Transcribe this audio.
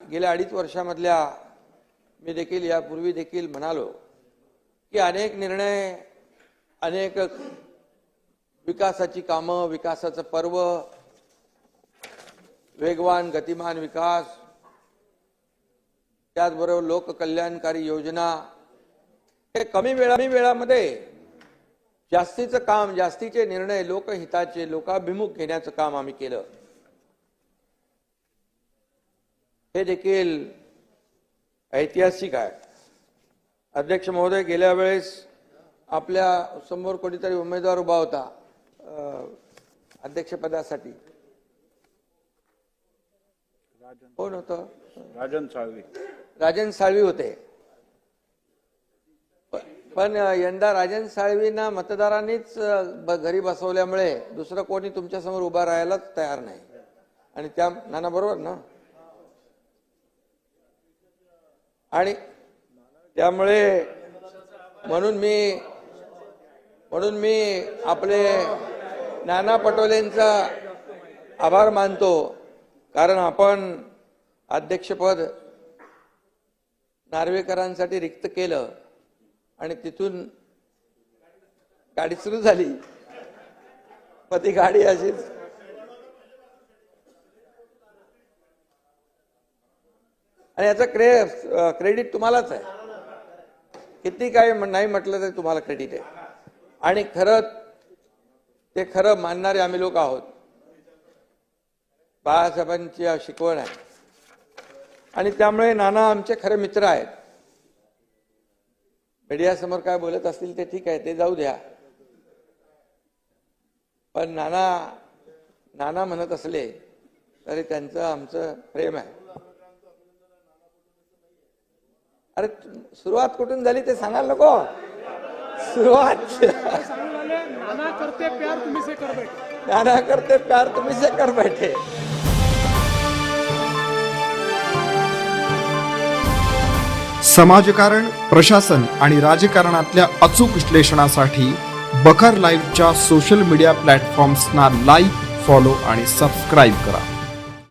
गेल्या अडीच वर्षामधल्या मी देखील यापूर्वी देखील म्हणालो की अनेक निर्णय अनेक विकासाची कामं विकासाचं पर्व वेगवान गतिमान विकास त्याचबरोबर लोककल्याणकारी योजना हे कमी वेळा कमी वेळामध्ये जास्तीचं काम जास्तीचे निर्णय लोकहिताचे लोकाभिमुख घेण्याचं काम आम्ही केलं. हे देखील ऐतिहासिक आहे. अध्यक्ष महोदय गेल्या वेळेस आपल्यासमोर कोणीतरी उमेदवार उभा होता अध्यक्षपदासाठी. कोण होतं? राजन साळवी. राजन साळवी होते. पण यंदा राजन साळवींना मतदारांनीच घरी बसवल्यामुळे दुसरं कोणी तुमच्यासमोर उभा राहायलाच तयार नाही. आणि त्या नाना बरोबर ना? आणि त्यामुळे म्हणून मी म्हणून मी आपले नाना पटोलेंचा आभार मानतो. कारण आपण अध्यक्षपद नार्वेकरांसाठी रिक्त केलं आणि तिथून गाडी सुरू झाली. मग ती गाडी अशीच आणि याचा क्रे क्रेडिट तुम्हालाच आहे. किती काय नाही म्हटलं तरी तुम्हाला क्रेडिट आहे. आणि खरं ते खरं मानणारे आम्ही लोक आहोत. बाळासाहेबांची शिकवण आहे. आणि त्यामुळे नाना आमचे खरे मित्र आहेत. मीडियासमोर काय बोलत असतील ते ठीक आहे ते जाऊ द्या. पण नाना नाना म्हणत असले तरी त्यांचं आमचं प्रेम आहे. अरे सुरुवात कुठून झाली ते सांगायला नको. सुरुवात. नाना करते प्यार तुम्ही से कर बैठे. नाना करते प्यार तुम्ही से कर बैठे समाजकारण प्रशासन आणि राजकारणातल्या अचूक विश्लेषणासाठी बखर लाईव्हच्या सोशल मीडिया प्लॅटफॉर्म्सना लाईक फॉलो आणि सबस्क्राईब करा.